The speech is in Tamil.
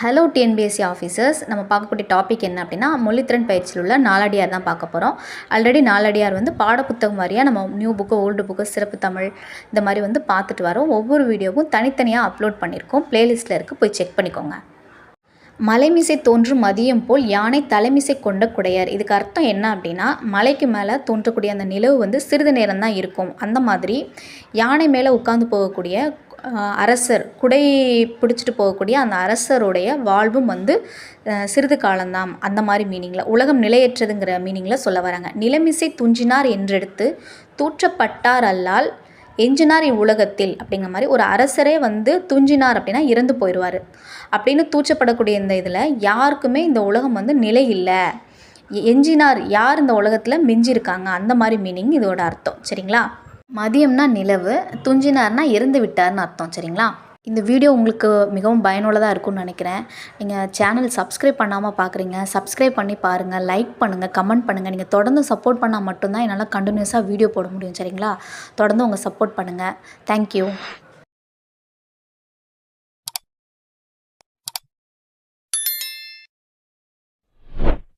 ஹலோ டிஎன்பிஎஸ்சி ஆஃபீஸர்ஸ் நம்ம பார்க்கக்கூடிய டாபிக் என்ன அப்படின்னா மொழித்திறன் பயிற்சியில் உள்ள நாலடியார் தான் பார்க்க போகிறோம் ஆல்ரெடி நாலடியார் வந்து பாடப்புத்தகம் வாரியாக நம்ம நியூ புக்கு ஓல்டு புக்கு சிறப்பு தமிழ் இந்த மாதிரி வந்து பார்த்துட்டு வரோம். ஒவ்வொரு வீடியோவும் தனித்தனியாக அப்லோட் பண்ணியிருக்கோம். பிளேலிஸ்ட்டில் இருக்குது போய் செக் பண்ணிக்கோங்க. மலைமிசை தோன்றும் மதியம் போல் யானை தலைமிசை கொண்ட குடையார். இதுக்கு அர்த்தம் என்ன அப்படின்னா மலைக்கு மேலே தோன்றக்கூடிய அந்த நிலவு வந்து சிறிது நேரம் தான் இருக்கும். அந்த மாதிரி யானை மேலே உட்காந்து போகக்கூடிய அரசர் குடை பிடிச்சிட்டு போகக்கூடிய அந்த அரசருடைய வாழ்வும் வந்து சிறிது காலம்தான் அந்த மாதிரி மீனிங்கில் உலகம் நிலையற்றதுங்கிற மீனிங்கில் சொல்ல வராங்க. நிலமிசை துஞ்சினார் என்றெடுத்து தூற்றப்பட்டார் அல்லால் எஞ்சினார் இவ்வுலகத்தில் அப்படிங்கிற மாதிரி ஒரு அரசரே வந்து துஞ்சினார் அப்படின்னா இறந்து போயிடுவார். அப்படின்னு தூச்சப்படக்கூடிய இந்த இதில் யாருக்குமே இந்த உலகம் வந்து நிலை இல்லை. எஞ்சினார் யார் இந்த உலகத்தில்? மிஞ்சிருக்காங்க. அந்த மாதிரி மீனிங் இதோட அர்த்தம். சரிங்களா? மதியம்னா நிலவு துஞ்சினார்னா இறந்து விட்டார்னு அர்த்தம் சரிங்களா? இந்த வீடியோ உங்களுக்கு மிகவும் பயனுள்ளதாக இருக்கும்னு நினைக்கிறேன். நீங்கள் சேனல் சப்ஸ்கிரைப் பண்ணாமல் பார்க்குறீங்க சப்ஸ்கிரைப் பண்ணி பாருங்கள் லைக் பண்ணுங்கள் கமெண்ட் பண்ணுங்கள் நீங்கள் தொடர்ந்து சப்போர்ட் பண்ணால் மட்டும்தான் என்னால் கண்டினியூஸாக வீடியோ போட முடியும் சரிங்களா? தொடர்ந்து உங்கள் சப்போர்ட் பண்ணுங்கள் தேங்க்யூ